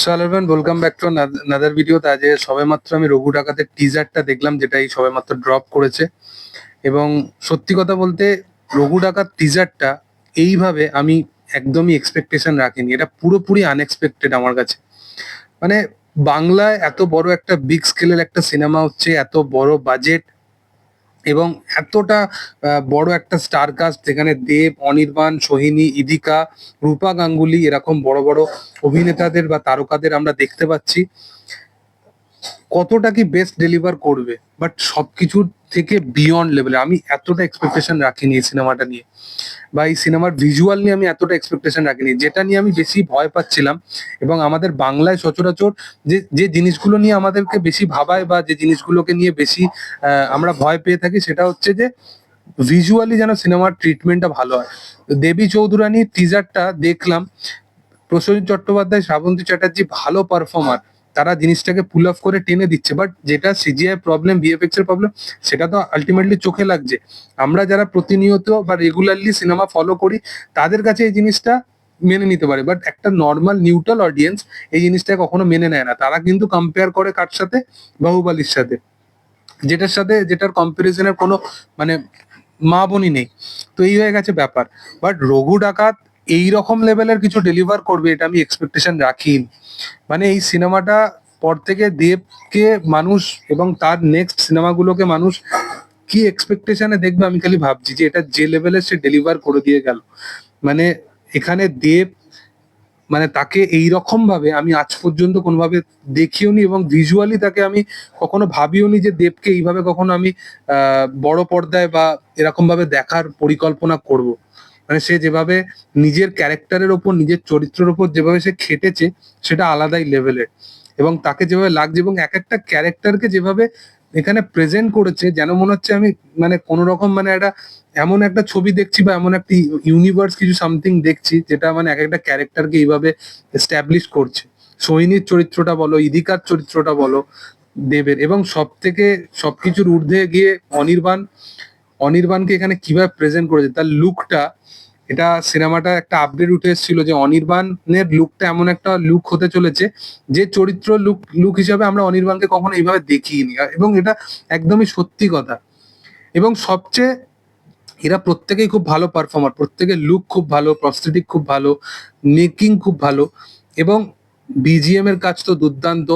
So everyone welcome back to another video আজ সবেমাত্র আমি রঘু ডাকাতের টিজারটা দেখলাম যেটা এই সবেমাত্র ড্রপ করেছে। এবং সত্যি কথা বলতে, রঘু ডাকাত টিজারটা এইভাবে আমি একদমই এক্সপেকটেশন রাখিনি। এটা পুরোপুরি আনএক্সপেক্টেড আমার কাছে। মানে বাংলায় এত বড় একটা বিগ স্কেলের একটা সিনেমা হচ্ছে, এত বড় বাজেট এবং এতটা বড় একটা স্টার কাস্ট যেখানে দেব, অনির্বাণ, সোহিনী, ইদিকা, রূপা গাঙ্গুলি এরকম বড় বড় অভিনেতাদের বা তারকাদের আমরা দেখতে পাচ্ছি। কতটা কি বেস্ট ডেলিভার করবে? বাট সবকিছুর থেকে বিয়ন্ড লেভেলে আমি এতটা এক্সপেকটেশন রাখিনি এই সিনেমাটা নিয়ে। বা এই সিনেমার ভিজুয়াল নিয়ে আমি এতটা এক্সপেকটেশন রাখিনি, যেটা নিয়ে আমি বেশি ভয় পাচ্ছিলাম। এবং আমাদের বাংলায় সচরাচর যে যে জিনিসগুলো নিয়ে আমাদেরকে বেশি ভাবায় বা যে জিনিসগুলোকে নিয়ে বেশি আমরা ভয় পেয়ে থাকি, সেটা হচ্ছে যে ভিজুয়ালি যেন সিনেমার ট্রিটমেন্টটা ভালো হয়। দেবী চৌধুরানীর টিজারটা দেখলাম। প্রসেনজিৎ চট্টোপাধ্যায়, শ্রাবন্তী চ্যাটার্জি ভালো পারফর্মার তারা জিনিসটাকে পুল অফ করে টেনে দিচ্ছে। বাট যেটা সিজিআই প্রবলেম ভিএফএক্স এর প্রবলেম সেটা তো আলটিমেটলি চোখে লাগছে। আমরা যারা প্রতিনিয়ত বা রেগুলারলি সিনেমা ফলো করি, তাদের কাছে এই জিনিসটা মেনে নিতে পারে। বাট একটা নর্মাল নিউট্রাল অডিয়েন্স এই জিনিসটা কখনো মেনে নেয় না। তারা কিন্তু কম্পেয়ার করে কার সাথে? বাহুবালির সাথে। যেটার সাথে, যেটার কম্পারিজনের কোনো মানে মা বোনই নেই। তো এই হয়ে গেছে ব্যাপার। বাট রঘু ডাকাত এই রকম লেভেলের কিছু ডেলিভার করবে এটা আমি এক্সপেকটেশন রাখিনি। মানে এই সিনেমাটা পর থেকে দেবকে মানুষ এবং তার নেক্সট সিনেমাগুলোকে মানুষ কি এক্সপেকটেশনে দেখবে আমি খালি ভাবছি যে এটা যে লেভেলে সে ডেলিভার করে দিয়ে গেল। মানে এখানে দেব মানে তাকে এই রকম ভাবে আমি আজ পর্যন্ত কোনোভাবে দেখিওনি এবং ভিজুয়ালি তাকে আমি কখনো ভাবিওনি যে দেবকে এইভাবে কখনো আমি বড় পর্দায় বা এরকম ভাবে দেখার পরিকল্পনা করব। মানে সে যেভাবে নিজের ক্যারেক্টারের ওপর, নিজের চরিত্রের ওপর যেভাবে সে খেটেছে, সেটা আলাদাই লেভেলের এবং তাকে যেভাবে লাগছে এবং এক একটা ক্যারেক্টারকে যেভাবে এখানে প্রেজেন্ট করেছে, যেন মনে হচ্ছে আমি মানে কোনো রকম মানে একটা এমন একটা ছবি দেখছি বা এমন একটা ইউনিভার্স কিছু সামথিং দেখছি, যেটা মানে এক একটা ক্যারেক্টারকে এইভাবে এস্টাবলিশ করছে। সোহিনীর চরিত্রটা বলো, ইদিকার চরিত্রটা বলো, দেবের। এবং সব থেকে সবকিছুর ঊর্ধ্বে গিয়ে অনির্বাণ অনির্বাণকে এখানে কীভাবে প্রেজেন্ট করেছে, তার লুকটা এটা সিনেমাটা একটা আপডেট উঠে এসেছিল যে অনির্বাণের লুকটা এমন একটা লুক হতে চলেছে যে চরিত্র লুক লুক হিসাবে আমরা অনির্বাণকে কখনো এইভাবে দেখিনি। এবং এটা একদমই সত্যি কথা। এবং সবচেয়ে এরা প্রত্যেকেই খুব ভালো পারফর্মার প্রত্যেকের লুক খুব ভালো প্রস্থেটিক খুব ভালো মেকিং খুব ভালো এবং বিজিএম এর কাজ তো দুর্দান্ত।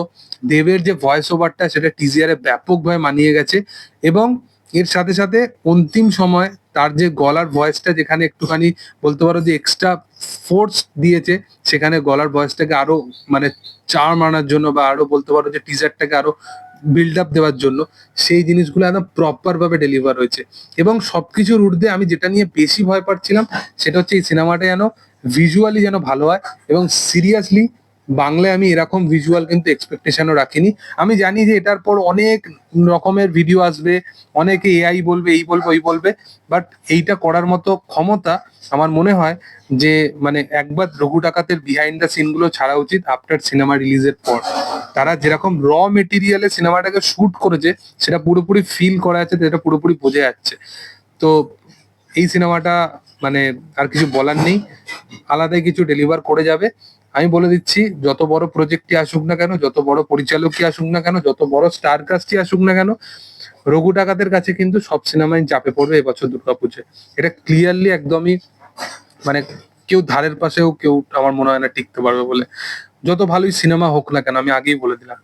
দেবের যে ভয়েস ওভারটা সেটা টিজিআর এ ব্যাপকভাবে মানিয়ে গেছে এবং এর সাথে সাথে অন্তিম সময় তার যে গলার ভয়েসটা যেখানে একটুখানি বলতে পারো যে এক্সট্রা ফোর্স দিয়েছে, সেখানে গলার ভয়েসটাকে আরও মানে চার মানার জন্য বা আরও বলতে পারো যে টিজারটাকে আরও বিল্ড আপ দেওয়ার জন্য সেই জিনিসগুলো একদম প্রপার ভাবে ডেলিভার হয়েছে। এবং সবকিছুর ঊর্ধ্বে আমি যেটা নিয়ে বেশি ভয় পাচ্ছিলাম, সেটা হচ্ছে এই সিনেমাটা যেন ভিজুয়ালি যেন ভালো হয় এবং সিরিয়াসলি বাংলায় আমি এরকম ভিজুয়াল কিন্তু এক্সপেকটেশনও রাখিনি। আমি জানি যে এটার পর অনেক রকমের ভিডিও আসবে, অনেকে এআই বলবে, এই বলবে, ওই বলবে বাট এইটা করার মতো ক্ষমতা আমার মনে হয় যে মানে একবার রঘু ডাকাতের বিহাইন্ড দ্য সিনগুলো ছাড়া উচিত আফটার সিনেমা রিলিজের পর। তারা যেরকম র মেটেরিয়ালে সিনেমাটাকে শুট করেছে, সেটা পুরোপুরি ফিল করা যাচ্ছে, সেটা পুরোপুরি বোঝা যাচ্ছে। তো এই সিনেমাটা মানে আর কিছু বলার নেই। আলাদাই কিছু ডেলিভার করে যাবে। আমি বলে দিচ্ছি, যত বড় প্রজেক্টই আসুক না কেন, যত বড় পরিচালকই আসুক না কেন, যত বড় স্টার কাস্টই আসুক না কেন, রঘু ডাকাতের কাছে কিন্তু সব সিনেমাই চাপে পড়বে এবছর দুর্গাপুজোয়। এটা ক্লিয়ারলি একদমই মানে কেউ ধারের পাশেও কেউ আমার মনে হয় না টিকতে পারবে বলে। যত ভালোই সিনেমা হোক না কেন, আমি আগেই বলে দিলাম।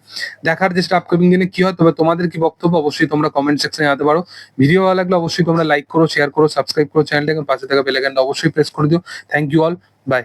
দেখার চেষ্টা আপকামিং দিনে কি হয়, তবে তোমাদের কি বক্তব্য, অবশ্যই তোমরা কমেন্ট সেকশনে জানাতে পারো। ভিডিও ভালো লাগলে অবশ্যই তোমরা লাইক করো শেয়ার করো সাবস্ক্রাইব করো চ্যানেলটাকে পাশে থাকা বেলাইকনটা অবশ্যই প্রেস করে দিও। Thank you all by